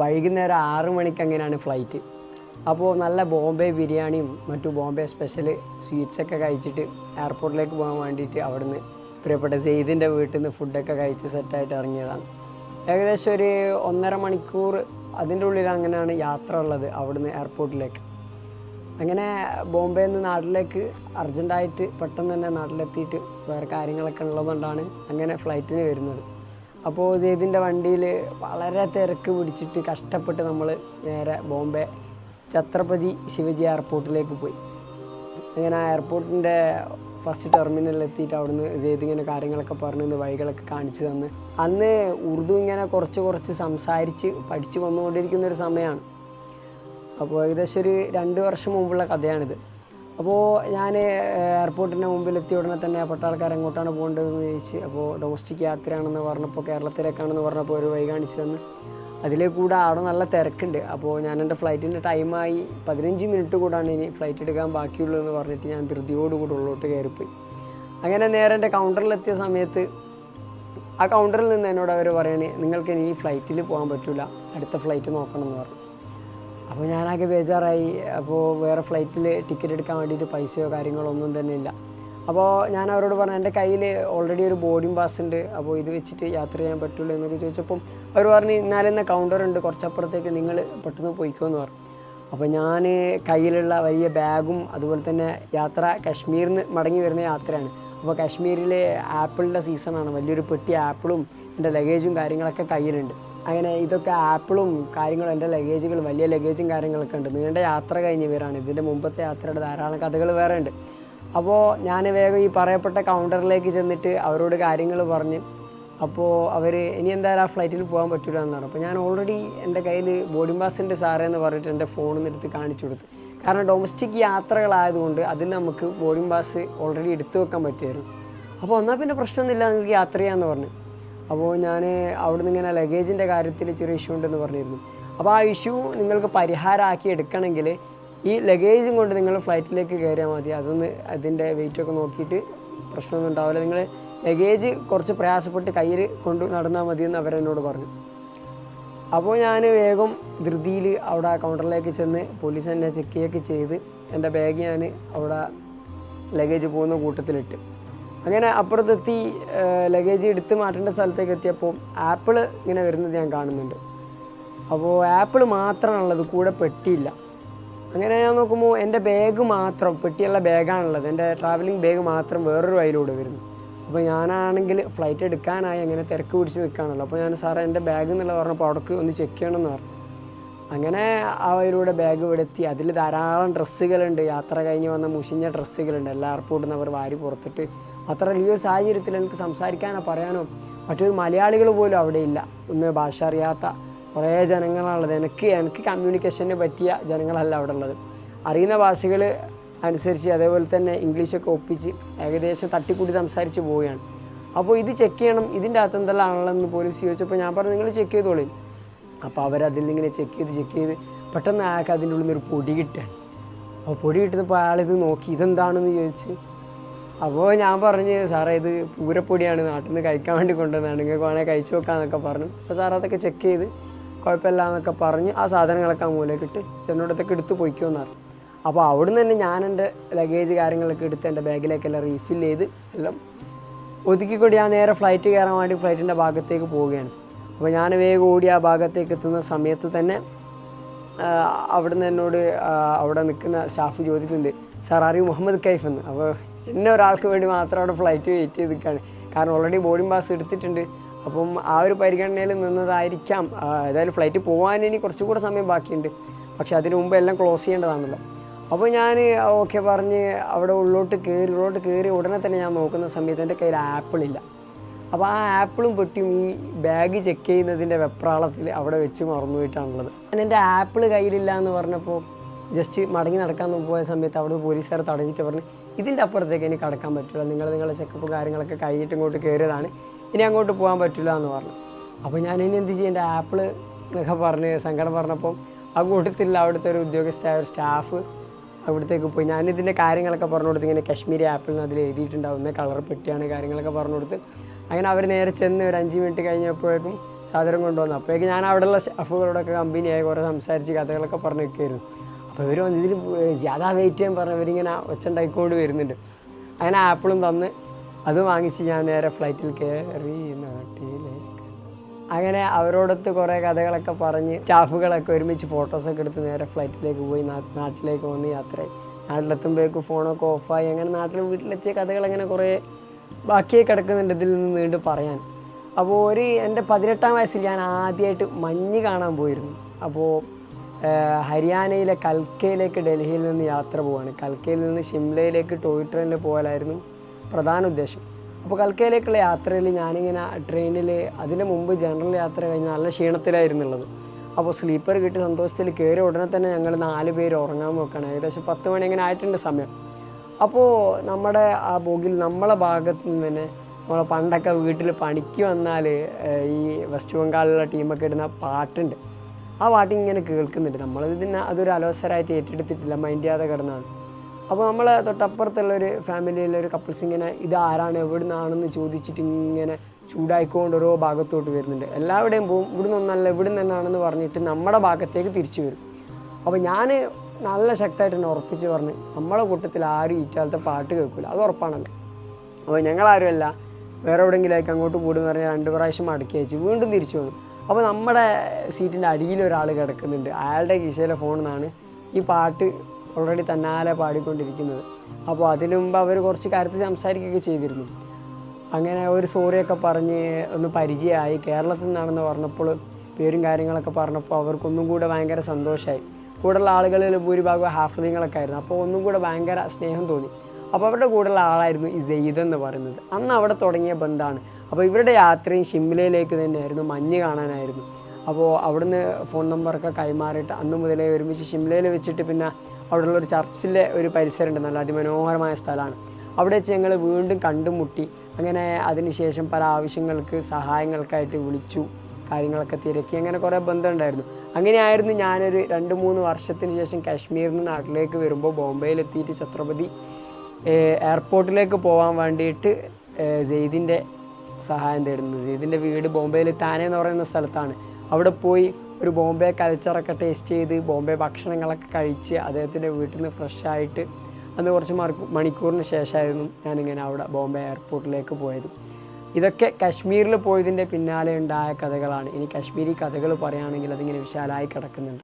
വൈകുന്നേരം ആറ് മണിക്ക് അങ്ങനെയാണ് ഫ്ലൈറ്റ് അപ്പോൾ നല്ല ബോംബെ ബിരിയാണിയും മറ്റു ബോംബെ സ്പെഷ്യൽ സ്വീറ്റ്സൊക്കെ കഴിച്ചിട്ട് എയർപോർട്ടിലേക്ക് പോകാൻ വേണ്ടിയിട്ട് അവിടുന്ന് പ്രിയപ്പെട്ട സെയ്ദിന്റെ വീട്ടിൽ നിന്ന് ഫുഡൊക്കെ കഴിച്ച് സെറ്റായിട്ട് ഇറങ്ങിയതാണ്. ഏകദേശം ഒരു ഒന്നര മണിക്കൂർ അതിന്റെ ഉള്ളിൽ അങ്ങനെയാണ് യാത്ര ഉള്ളത് അവിടുന്ന് എയർപോർട്ടിലേക്ക് അങ്ങനെ ബോംബെയിൽ നിന്ന് നാട്ടിലേക്ക് അർജന്റായിട്ട് പെട്ടെന്ന് തന്നെ നാട്ടിലെത്തിയിട്ട് വേറെ കാര്യങ്ങളൊക്കെ ഉള്ളതുകൊണ്ടാണ് അങ്ങനെ ഫ്ലൈറ്റിന് വരുന്നത്. അപ്പോൾ ജെയ്ദിന്റെ വണ്ടിയിൽ വളരെ തിരക്ക് പിടിച്ചിട്ട് കഷ്ടപ്പെട്ട് നമ്മൾ നേരെ ബോംബെ ഛത്രപതി ശിവജി എയർപോർട്ടിലേക്ക് പോയി. അങ്ങനെ ആ എയർപോർട്ടിന്റെ ഫസ്റ്റ് ടെർമിനലിൽ എത്തിയിട്ട് അവിടുന്ന് ചെയ്ത് ഇങ്ങനെ കാര്യങ്ങളൊക്കെ പറഞ്ഞു തന്ന് വഴികളൊക്കെ കാണിച്ചു തന്ന്. അന്ന് ഉറുദു ഇങ്ങനെ കുറച്ച് കുറച്ച് സംസാരിച്ച് പഠിച്ചു വന്നുകൊണ്ടിരിക്കുന്ന ഒരു സമയമാണ് അപ്പോൾ ഏകദേശം ഒരു രണ്ട് വർഷം മുമ്പുള്ള കഥയാണിത്. അപ്പോൾ ഞാൻ എയർപോർട്ടിന്റെ മുമ്പിൽ എത്തിയ ഉടനെ തന്നെ പട്ടാൾക്കാർ എങ്ങോട്ടാണ് പോകേണ്ടതെന്ന് ചോദിച്ച് അപ്പോൾ ഡൊമസ്റ്റിക് യാത്രയാണെന്ന് പറഞ്ഞപ്പോൾ കേരളത്തിലേക്കാണെന്ന് പറഞ്ഞപ്പോൾ ഒരു വൈ കാണിച്ചു തന്ന്. അതിലെ കൂടെ അവിടെ നല്ല തിരക്കുണ്ട്. അപ്പോൾ ഞാൻ എന്റെ ഫ്ലൈറ്റിന്റെ ടൈമായി പതിനഞ്ച് മിനിറ്റ് കൂടാണ് ഇനി ഫ്ലൈറ്റ് എടുക്കാൻ ബാക്കിയുള്ളൂ എന്ന് പറഞ്ഞിട്ട് ഞാൻ ധൃതിയോടുകൂടി ഉള്ളോട്ട് കയറിപ്പോയി. അങ്ങനെ നേരെ എന്റെ കൗണ്ടറിലെത്തിയ സമയത്ത് ആ കൗണ്ടറിൽ നിന്ന് എന്നോട് അവർ പറയണേ നിങ്ങൾക്ക് ഇനി ഈ ഫ്ലൈറ്റിൽ പോകാൻ പറ്റില്ല അടുത്ത ഫ്ലൈറ്റ് നോക്കണം എന്ന് പറഞ്ഞു. അപ്പോൾ ഞാനാകെ ബേജാറായി. അപ്പോൾ വേറെ ഫ്ലൈറ്റിൽ ടിക്കറ്റ് എടുക്കാൻ വേണ്ടിയിട്ട് പൈസയോ കാര്യങ്ങളോ ഒന്നും തന്നെ ഇല്ല. അപ്പോൾ ഞാൻ അവരോട് പറഞ്ഞു എന്റെ കയ്യിൽ ഓൾറെഡി ഒരു ബോർഡിംഗ് പാസ് ഉണ്ട്. അപ്പോൾ ഇത് വെച്ചിട്ട് യാത്ര ചെയ്യാൻ പറ്റുള്ളൂ എന്നൊക്കെ ചോദിച്ചപ്പം അവർ പറഞ്ഞു ഇന്നാലെന്ന കൗണ്ടർ ഉണ്ട്. കുറച്ചപ്പുറത്തേക്ക് നിങ്ങൾ പെട്ടെന്ന് പോയിക്കോ എന്ന് പറഞ്ഞു. അപ്പോൾ ഞാൻ കയ്യിലുള്ള വലിയ ബാഗും അതുപോലെ തന്നെ യാത്ര കാശ്മീരിൽ നിന്ന് മടങ്ങി വരുന്ന യാത്രയാണ്. അപ്പോൾ കാശ്മീരിലെ ആപ്പിളിന്റെ സീസണാണ് വലിയൊരു പെട്ടി ആപ്പിളും എന്റെ ലഗേജും കാര്യങ്ങളൊക്കെ കയ്യിലുണ്ട്. അങ്ങനെ ഇതൊക്കെ ആപ്പിളും കാര്യങ്ങളും എന്റെ ലഗേജുകളും വലിയ ലഗേജും കാര്യങ്ങളൊക്കെ ഉണ്ട്. നീണ്ട യാത്ര കഴിഞ്ഞവരാണ് ഇതിന്റെ മുമ്പത്തെ യാത്രയുടെ ധാരാളം കഥകൾ വേറെ ഉണ്ട്. അപ്പോൾ ഞാൻ വേഗം ഈ പറയപ്പെട്ട കൗണ്ടറിലേക്ക് ചെന്നിട്ട് അവരോട് കാര്യങ്ങൾ പറഞ്ഞ് അപ്പോൾ അവർ ഇനി എന്തായാലും ആ ഫ്ലൈറ്റിൽ പോകാൻ പറ്റില്ല എന്നാണ്. അപ്പോൾ ഞാൻ ഓൾറെഡി എന്റെ കയ്യിൽ ബോർഡിംഗ് പാസിന്റെ സാറേ എന്ന് പറഞ്ഞിട്ട് എന്റെ ഫോണിൽ നിന്ന് എടുത്ത് കാണിച്ചു കൊടുത്തു. കാരണം ഡൊമസ്റ്റിക് യാത്രകളായതുകൊണ്ട് അതിൽ നമുക്ക് ബോർഡിംഗ് പാസ് ഓൾറെഡി എടുത്തു വെക്കാൻ പറ്റുമായിരുന്നു അപ്പോൾ എന്നാൽ പിന്നെ പ്രശ്നമൊന്നുമില്ല നിങ്ങൾക്ക് യാത്ര ചെയ്യാമെന്ന് പറഞ്ഞു. അപ്പോൾ ഞാൻ അവിടെ നിന്ന് ഇങ്ങനെ ലഗേജിന്റെ കാര്യത്തിൽ ചെറിയ ഇഷ്യൂ ഉണ്ടെന്ന് പറഞ്ഞിരുന്നു. അപ്പോൾ ആ ഇഷ്യൂ നിങ്ങൾക്ക് പരിഹാരമാക്കി എടുക്കണമെങ്കിൽ ഈ ലഗേജും കൊണ്ട് നിങ്ങൾ ഫ്ലൈറ്റിലേക്ക് കയറിയാൽ മതി. അതൊന്ന് അതിന്റെ വെയിറ്റ് ഒക്കെ നോക്കിയിട്ട് പ്രശ്നമൊന്നും ഉണ്ടാവില്ല. നിങ്ങൾ ലഗേജ് കുറച്ച് പ്രയാസപ്പെട്ട് കയ്യിൽ കൊണ്ട് നടന്നാൽ മതി എന്ന് അവരെന്നോട് പറഞ്ഞു. അപ്പോൾ ഞാൻ വേഗം ധൃതിയിൽ അവിടെ കൗണ്ടറിലേക്ക് ചെന്ന് പോലീസ് എന്നെ ചെക്ക് ചെയ്ത് എന്റെ ബാഗ് ഞാൻ അവിടെ ലഗേജ് പോകുന്ന കൂട്ടത്തിലിട്ട്. അങ്ങനെ അപ്പുറത്തെത്തി ലഗേജ് എടുത്ത് മാറ്റേണ്ട സ്ഥലത്തേക്ക് എത്തിയപ്പോൾ ആപ്പിൾ ഇങ്ങനെ വരുന്നത് ഞാൻ കാണുന്നുണ്ട്. അപ്പോൾ ആപ്പിൾ മാത്രമാണുള്ളത് കൂടെ പെട്ടിയില്ല. അങ്ങനെ ഞാൻ നോക്കുമ്പോൾ എന്റെ ബാഗ് മാത്രം പെട്ടിയുള്ള ബാഗാണുള്ളത് എന്റെ ട്രാവലിംഗ് ബാഗ് മാത്രം വേറൊരു വയലൂടെ വരുന്നു. അപ്പോൾ ഞാനാണെങ്കിൽ ഫ്ലൈറ്റ് എടുക്കാനായി അങ്ങനെ തിരക്ക് പിടിച്ച് നിൽക്കുകയാണല്ലോ. അപ്പോൾ ഞാൻ സാറേ എന്റെ ബാഗ് എന്നുള്ള പറഞ്ഞപ്പോൾ അവിടേക്ക് ഒന്ന് ചെക്ക് ചെയ്യണമെന്ന് പറഞ്ഞു. അങ്ങനെ ആ വയലൂടെ ബാഗ് ഇവിടെ അതിൽ ധാരാളം ഡ്രസ്സുകളുണ്ട് യാത്ര കഴിഞ്ഞ് വന്ന മുഷിഞ്ഞ ഡ്രസ്സുകളുണ്ട് എല്ലാ എയർപോർട്ടിൽ നിന്ന് അവർ വാരി പുറത്തിട്ട് മാത്രമല്ല വലിയ സാഹചര്യത്തിൽ എനിക്ക് സംസാരിക്കാനോ പറയാനോ മറ്റൊരു മലയാളികൾ പോലും അവിടെ ഇല്ല. ഒന്ന് ഭാഷ അറിയാത്ത കുറേ ജനങ്ങളാണുള്ളത് എനിക്ക് എനിക്ക് കമ്മ്യൂണിക്കേഷന് പറ്റിയ ജനങ്ങളല്ല അവിടെ ഉള്ളത്. അറിയുന്ന ഭാഷകൾ അനുസരിച്ച് അതേപോലെ തന്നെ ഇംഗ്ലീഷൊക്കെ ഒപ്പിച്ച് ഏകദേശം തട്ടിക്കൂട്ടി സംസാരിച്ച് പോവുകയാണ്. അപ്പോൾ ഇത് ചെക്ക് ചെയ്യണം. ഇതിന്റെ അകത്ത് എന്തെല്ലാം ആണല്ലെന്ന് പോലീസ് ചോദിച്ചപ്പോൾ ഞാൻ പറഞ്ഞു നിങ്ങൾ ചെക്ക് ചെയ്തോളൂ. അപ്പോൾ അവരതിൽ നിന്നിങ്ങനെ ചെക്ക് ചെയ്ത് ചെക്ക് ചെയ്ത് പെട്ടെന്ന് അയാൾക്ക് അതിന്റെ ഉള്ളിൽ നിന്ന് ഒരു പൊടി കിട്ടുകയാണ്. അപ്പോൾ പൊടി കിട്ടുന്നപ്പോൾ അയാളിത് നോക്കി ഇതെന്താണെന്ന് ചോദിച്ചു അപ്പോൾ ഞാൻ പറഞ്ഞു സാറേ ഇത് പൂരപ്പൊടിയാണ്. നാട്ടിൽ നിന്ന് കഴിക്കാൻ വേണ്ടി കൊണ്ടുവന്നതാണ്. നിങ്ങൾക്ക് വേണമെങ്കിൽ കഴിച്ചു നോക്കാമെന്നൊക്കെ പറഞ്ഞു. അപ്പോൾ സാർ അതൊക്കെ ചെക്ക് ചെയ്ത് കുഴപ്പമില്ല എന്നൊക്കെ പറഞ്ഞ്. ആ സാധനങ്ങളൊക്കെ ആ മൂലയ്ക്ക് ഇട്ട് ചെന്നോടത്തൊക്കെ എടുത്ത് പൊയ്ക്കുമെന്ന് അപ്പോൾ അവിടുന്ന് തന്നെ ഞാൻ എന്റെ ലഗേജ് കാര്യങ്ങളൊക്കെ എടുത്ത് എന്റെ ബാഗിലേക്കെല്ലാം റീഫിൽ ചെയ്ത് എല്ലാം ഒതുക്കിക്കൊടി ഞാൻ നേരെ ഫ്ലൈറ്റ് കയറാൻ വേണ്ടി ഫ്ലൈറ്റിന്റെ ഭാഗത്തേക്ക് പോവുകയാണ്. അപ്പോൾ ഞാൻ വേഗം ഓടി ആ ഭാഗത്തേക്ക് എത്തുന്ന സമയത്ത് തന്നെ അവിടുന്ന് എന്നോട് അവിടെ നിൽക്കുന്ന സ്റ്റാഫ് ചോദിക്കുന്നുണ്ട് സാർ അറിയും മുഹമ്മദ് കൈഫ് എന്ന്? അപ്പോൾ എന്നെ ഒരാൾക്ക് വേണ്ടി മാത്രം അവിടെ ഫ്ലൈറ്റ് വെയിറ്റ് ചെയ്ത് നിൽക്കുകയാണ് കാരണം ഓൾറെഡി ബോർഡിംഗ് പാസ് എടുത്തിട്ടുണ്ട്. അപ്പം ആ ഒരു പരിഗണനയിൽ നിന്നതായിരിക്കാം. ഏതായാലും ഫ്ലൈറ്റ് പോകാൻ ഇനി കുറച്ചും കൂടെ സമയം ബാക്കിയുണ്ട്. പക്ഷെ അതിന് മുമ്പ് എല്ലാം ക്ലോസ് ചെയ്യേണ്ടതാണല്ലോ. അപ്പോൾ ഞാൻ ഓക്കെ പറഞ്ഞ് അവിടെ ഉള്ളോട്ട് കയറി ഉള്ളോട്ട് കയറി ഉടനെ തന്നെ ഞാൻ നോക്കുന്ന സമയത്ത് എന്റെ കയ്യിൽ ആപ്പിളില്ല അപ്പോൾ ആ ആപ്പിളും പെട്ടിയും ഈ ബാഗ് ചെക്ക് ചെയ്യുന്നതിന്റെ വെപ്രാളത്തിൽ അവിടെ വെച്ച് മറന്നുപോയിട്ടാണുള്ളത് ഞാൻ എന്റെ ആപ്പിൾ കയ്യിലില്ല എന്ന് പറഞ്ഞപ്പോൾ ജസ്റ്റ് മടങ്ങി നടക്കാൻ പോയ സമയത്ത് അവിടെ പോലീസുകാർ തടഞ്ഞിട്ട് പറഞ്ഞു ഇതിന്റെ അപ്പുറത്തേക്ക് ഇനി കടക്കാൻ പറ്റില്ല. നിങ്ങൾ നിങ്ങളുടെ ചെക്കപ്പ് കാര്യങ്ങളൊക്കെ കഴിഞ്ഞിട്ട് ഇങ്ങോട്ട് കയറിയതാണ് ഇനി അങ്ങോട്ട് പോകാൻ പറ്റില്ല എന്ന് പറഞ്ഞു. അപ്പോൾ ഞാൻ ഇനി എന്ത് ചെയ്യും? എന്റെ ആപ്പിൾ എന്നൊക്കെ പറഞ്ഞ് സങ്കടം പറഞ്ഞപ്പോൾ ആ കൂട്ടത്തിൽ അവിടുത്തെ ഒരു ഉദ്യോഗസ്ഥയായ ഒരു സ്റ്റാഫ് അവിടത്തേക്ക് പോയി. ഞാനിതിന്റെ കാര്യങ്ങളൊക്കെ പറഞ്ഞു കൊടുത്ത് ഇങ്ങനെ കശ്മീരി ആപ്പിൾ എന്ന് അതിൽ എഴുതിയിട്ടുണ്ടാവുന്ന കളർ പെട്ടിയാണ് കാര്യങ്ങളൊക്കെ പറഞ്ഞു കൊടുത്ത്. അങ്ങനെ അവർ നേരെ ചെന്ന് ഒരു അഞ്ച് മിനിറ്റ് കഴിഞ്ഞപ്പോഴേക്കും സാധനം കൊണ്ടുവന്നു. അപ്പോഴേക്കും ഞാൻ അവിടെയുള്ള സ്റ്റാഫുകളോടൊക്കെ കമ്പനിയായി കുറേ സംസാരിച്ച് കഥകളൊക്കെ പറഞ്ഞു വെക്കുമായിരുന്നു അപ്പോൾ ഇവർ വന്ന് ഇതിൽ ജ്യാദാ വെയിറ്റ് ചെയ്യാൻ പറഞ്ഞ് ഇവരിങ്ങനെ ഒച്ച ഉണ്ടായിക്കൊണ്ട് വരുന്നുണ്ട്. അങ്ങനെ ആപ്പിളും തന്ന് അത് വാങ്ങിച്ച് ഞാൻ നേരെ ഫ്ലൈറ്റിൽ കയറി നാട്ടിലേക്ക്. അങ്ങനെ അവരോടൊത്ത് കുറേ കഥകളൊക്കെ പറഞ്ഞ് സ്റ്റാഫുകളൊക്കെ ഒരുമിച്ച് ഫോട്ടോസൊക്കെ എടുത്ത് നേരെ ഫ്ലൈറ്റിലേക്ക് പോയി നാട്ടിലേക്ക് വന്ന് യാത്രയായി നാട്ടിലെത്തുമ്പോഴേക്കും ഫോണൊക്കെ ഓഫായി അങ്ങനെ നാട്ടിൽ വീട്ടിലെത്തിയ കഥകൾ അങ്ങനെ കുറേ ബാക്കിയായി കിടക്കുന്നുണ്ട് ഇതിൽ നിന്ന് നീണ്ട് പറയാൻ. അപ്പോൾ ഒരു എന്റെ പതിനെട്ടാം വയസ്സിൽ ഞാൻ ആദ്യമായിട്ട് മഞ്ഞ് കാണാൻ പോയിരുന്നു. അപ്പോൾ ഹരിയാനയിലെ കൽക്കയിലേക്ക് ഡൽഹിയിൽ നിന്ന് യാത്ര പോവാണ്. കൽക്കയിൽ നിന്ന് ഷിംലയിലേക്ക് ടോയ് ട്രെയിനിൽ പോകലായിരുന്നു പ്രധാന ഉദ്ദേശം. അപ്പോൾ കൽക്കയിലേക്കുള്ള യാത്രയിൽ ഞാനിങ്ങനെ ട്രെയിനിൽ അതിന് മുമ്പ് ജനറൽ യാത്ര കഴിഞ്ഞ് നല്ല ക്ഷീണത്തിലായിരുന്നുള്ളത്. അപ്പോൾ സ്ലീപ്പർ കിട്ടി സന്തോഷത്തിൽ കയറി ഉടനെ തന്നെ ഞങ്ങൾ നാല് പേര് ഉറങ്ങാൻ നോക്കണം. ഏകദേശം പത്ത് മണി ഇങ്ങനെ ആയിട്ടുണ്ട് സമയം. അപ്പോൾ നമ്മുടെ ആ ബോഗിൽ നമ്മളെ ഭാഗത്ത് നിന്ന് തന്നെ നമ്മളെ പണ്ടൊക്കെ വീട്ടിൽ പണിക്ക് വന്നാൽ ഈ വെസ്റ്റ് ബംഗാളിലുള്ള ടീമൊക്കെ ഇടുന്ന പാട്ടുണ്ട്. ആ പാട്ട് ഇങ്ങനെ കേൾക്കുന്നുണ്ട്. നമ്മൾ ഇതിനെ അതൊരു അലോസരായിട്ട് ഏറ്റെടുത്തിട്ടില്ല മൈൻഡ് ചെയ്യാതെ കിടന്നാണ്. അപ്പോൾ നമ്മളെ തൊട്ടപ്പുറത്തുള്ള ഒരു ഫാമിലിയിലെ ഒരു കപ്പിൾസ് ഇങ്ങനെ ഇത് ആരാണ്? എവിടെ നിന്നാണെന്ന് ചോദിച്ചിട്ട് ഇങ്ങനെ ചൂടായിക്കൊണ്ട് ഓരോ ഭാഗത്തോട്ട് വരുന്നുണ്ട്. എല്ലാവിടെയും പോവും ഇവിടെ നിന്നല്ല ഇവിടെ നിന്നാണെന്ന് പറഞ്ഞിട്ട് നമ്മുടെ ഭാഗത്തേക്ക് തിരിച്ചു വരും. അപ്പോൾ ഞാൻ നല്ല ശക്തമായിട്ട് തന്നെ ഉറപ്പിച്ച് പറഞ്ഞ് നമ്മളെ കൂട്ടത്തിൽ ആരും ഈറ്റാലത്തെ പാട്ട് കേൾക്കില്ല അത് ഉറപ്പാണല്ലോ. അപ്പോൾ ഞങ്ങളാരുമല്ല വേറെ എവിടെയെങ്കിലേക്ക് അങ്ങോട്ട് കൂടുമെന്ന് പറഞ്ഞാൽ രണ്ട് പ്രാവശ്യം മടക്കി അയച്ച് വീണ്ടും തിരിച്ചു വന്നു. അപ്പോൾ നമ്മുടെ സീറ്റിന്റെ അടിയിൽ ഒരാൾ കിടക്കുന്നുണ്ട്. അയാളുടെ കിശയിലെ ഫോണിൽ നിന്നാണ് ഈ പാട്ട് ഓൾറെഡി തന്നാലെ പാടിക്കൊണ്ടിരിക്കുന്നത്. അപ്പോൾ അതിനു മുമ്പ് അവർ കുറച്ച് കാര്യത്തിൽ സംസാരിക്കുകയൊക്കെ ചെയ്തിരുന്നു. അങ്ങനെ ഒരു സോറിയൊക്കെ പറഞ്ഞ് ഒന്ന് പരിചയമായി. കേരളത്തിൽ നിന്നാണെന്ന് പറഞ്ഞപ്പോൾ പേരും കാര്യങ്ങളൊക്കെ പറഞ്ഞപ്പോൾ അവർക്കൊന്നും കൂടെ ഭയങ്കര സന്തോഷമായി കൂടെയുള്ള ആളുകളിൽ ഭൂരിഭാഗം ഹാഫലിങ്ങളൊക്കെ ആയിരുന്നു. അപ്പോൾ ഒന്നും കൂടെ ഭയങ്കര സ്നേഹം തോന്നി. അപ്പോൾ അവരുടെ കൂടെയുള്ള ആളായിരുന്നു ഈ സെയ്ദ് എന്ന് പറയുന്നത്. അന്ന് അവിടെ തുടങ്ങിയ ബന്ധമാണ് അപ്പോൾ ഇവരുടെ യാത്രയും ഷിംലയിലേക്ക് തന്നെയായിരുന്നു മഞ്ഞ് കാണാനായിരുന്നു. അപ്പോൾ അവിടുന്ന് ഫോൺ നമ്പറൊക്കെ കൈമാറിയിട്ട് അന്ന് മുതലേ ഒരുമിച്ച് ഷിംലയിൽ വെച്ചിട്ട് പിന്നെ അവിടെയുള്ള ഒരു ചർച്ചിലെ ഒരു പരിസരമുണ്ട് നല്ല അതിമനോഹരമായ സ്ഥലമാണ്. അവിടെ വെച്ച് ഞങ്ങൾ വീണ്ടും കണ്ടുമുട്ടി. അങ്ങനെ അതിനുശേഷം പല ആവശ്യങ്ങൾക്ക് സഹായങ്ങൾക്കായിട്ട് വിളിച്ചു കാര്യങ്ങളൊക്കെ തിരക്കി അങ്ങനെ കുറേ ബന്ധമുണ്ടായിരുന്നു അങ്ങനെയായിരുന്നു ഞാനൊരു രണ്ട് മൂന്ന് വർഷത്തിന് ശേഷം കാശ്മീരിൽ നിന്ന് നാട്ടിലേക്ക് വരുമ്പോൾ ബോംബെയിലെത്തിയിട്ട് ഛത്രപതി എയർപോർട്ടിലേക്ക് പോകാൻ വേണ്ടിയിട്ട് ഏഹ്, സെയ്ദിന്റെ സഹായം തേടുന്നത്. ഇതിന്റെ വീട് ബോംബെയിൽ താനെ എന്ന് പറയുന്ന സ്ഥലത്താണ്. അവിടെ പോയി ഒരു ബോംബെ കൾച്ചറൊക്കെ ടേസ്റ്റ് ചെയ്ത് ബോംബെ ഭക്ഷണങ്ങളൊക്കെ കഴിച്ച് അദ്ദേഹത്തിന്റെ വീട്ടിൽ നിന്ന് ഫ്രഷായിട്ട് അന്ന് കുറച്ച് മണിക്കൂ- മണിക്കൂറിന് ശേഷമായിരുന്നു ഞാനിങ്ങനെ അവിടെ ബോംബെ എയർപോർട്ടിലേക്ക് പോയത്. ഇതൊക്കെ കാശ്മീരിൽ പോയതിന്റെ പിന്നാലെ ഉണ്ടായ കഥകളാണ്. ഇനി കാശ്മീരി കഥകൾ പറയുകയാണെങ്കിൽ അതിങ്ങനെ വിശാലമായി കിടക്കുന്നുണ്ട്.